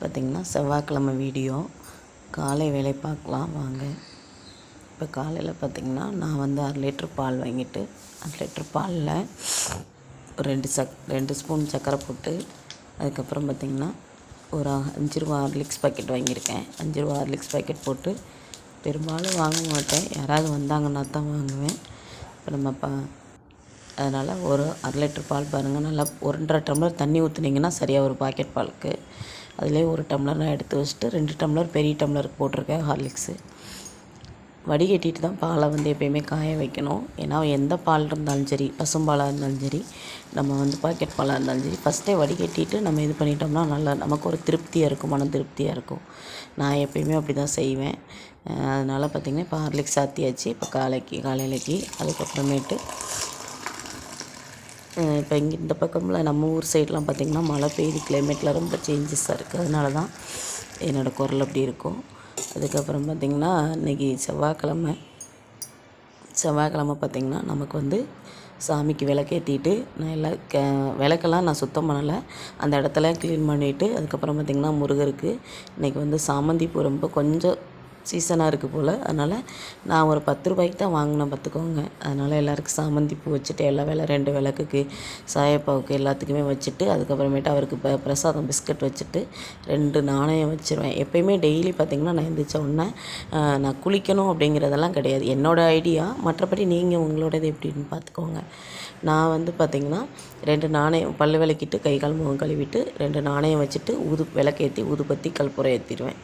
பார்த்திங்கன்னா செவ்வாய்க்கிழமை வீடியோ காலை வேலை பார்க்கலாம் வாங்க. இப்போ காலையில் பார்த்திங்கன்னா நான் வந்து அரை லிட்ரு பால் வாங்கிட்டு அரை லிட்ரு பாலில் ஒரு ரெண்டு சக் ரெண்டு ஸ்பூன் சர்க்கரை போட்டு அதுக்கப்புறம் பார்த்திங்கன்னா ஒரு அஞ்சு ரூபா ஹார்லிக்ஸ் பாக்கெட் வாங்கியிருக்கேன். அஞ்சு ரூபா ஹார்லிக்ஸ் பாக்கெட் போட்டு பெரும்பாலும் வாங்க மாட்டேன். யாராவது வந்தாங்கன்னா தான் வாங்குவேன். இப்போ நம்ம பா அதனால் ஒரு அரை லிட்டர் பால் பாருங்கள் நல்லா ஒன்றரை டம்ளர் தண்ணி ஊற்றுனீங்கன்னா சரியாக ஒரு பாக்கெட் பாலுக்கு. அதிலே ஒரு டம்ளர் நான் எடுத்து வச்சுட்டு ரெண்டு டம்ளர் பெரிய டம்ளருக்கு போட்டிருக்கேன் ஹார்லிக்ஸு வடிகட்டிட்டு தான் பாலை வந்து எப்பயுமே காய வைக்கணும். ஏன்னா எந்த பால் இருந்தாலும் சரி பசும்பாலாக இருந்தாலும் சரி நம்ம வந்து பாக்கெட் பாலாக இருந்தாலும் சரி ஃபஸ்ட்டே வடிகட்டிட்டு நம்ம இது பண்ணிட்டோம்னா நல்லா நமக்கு ஒரு திருப்தியாக இருக்கும் மன திருப்தியாக இருக்கும். நான் எப்பயுமே அப்படி தான் செய்வேன் அதனால் பார்த்திங்கன்னா இப்போ ஹார்லிக்ஸ் சாத்தியாச்சு இப்போ காலைக்கு காலையிலக்கு அதுக்கப்புறமேட்டு இப்போ இங்கே இந்த பக்கம்லாம் நம்ம ஊர் சைட்லாம் பார்த்திங்கன்னா மழை பெய்யுது கிளைமேட்டில் ரொம்ப சேஞ்சஸாக இருக்குது அதனால தான் என்னோடய குரல் அப்படி இருக்கும். அதுக்கப்புறம் பார்த்திங்கன்னா இன்றைக்கி செவ்வாய்க்கிழமை. செவ்வாய்க்கிழமை பார்த்திங்கன்னா நமக்கு வந்து சாமிக்கு விளக்கேற்றிட்டு நான் எல்லாம் க விளக்கெல்லாம் நான் சுத்தம் பண்ணலை. அந்த இடத்துல க்ளீன் பண்ணிவிட்டு அதுக்கப்புறம் பார்த்திங்கன்னா முருகருக்கு இன்றைக்கி வந்து சாமந்தி பூ ரொம்ப கொஞ்சம் சீசனாக இருக்குது போல். அதனால் நான் ஒரு பத்து ரூபாய்க்கு தான் வாங்கினேன் பார்த்துக்கோங்க. அதனால் எல்லாருக்கும் சாமந்தி பூ வச்சுட்டு எல்லா வேலை ரெண்டு விளக்குக்கு சாயப்பாவுக்கு எல்லாத்துக்குமே வச்சுட்டு அதுக்கப்புறமேட்டு அவருக்கு ப பிரசாதம் பிஸ்கட் வச்சுட்டு ரெண்டு நாணயம் வச்சுருவேன். எப்பயுமே டெய்லி பார்த்திங்கன்னா நான் எந்திரிச்ச உடனே நான் குளிக்கணும் அப்படிங்கிறதெல்லாம் கிடையாது. என்னோடய ஐடியா மற்றபடி நீங்கள் உங்களோடது எப்படின்னு பார்த்துக்கோங்க. நான் வந்து பார்த்திங்கன்னா ரெண்டு நாணயம் பல்லு விளக்கிட்டு கை கால் முகம் கழுவிட்டு ரெண்டு நாணயம் வச்சுட்டு ஊது விளக்கேற்றி ஊதுபத்தி கல்புரை ஏற்றிடுவேன்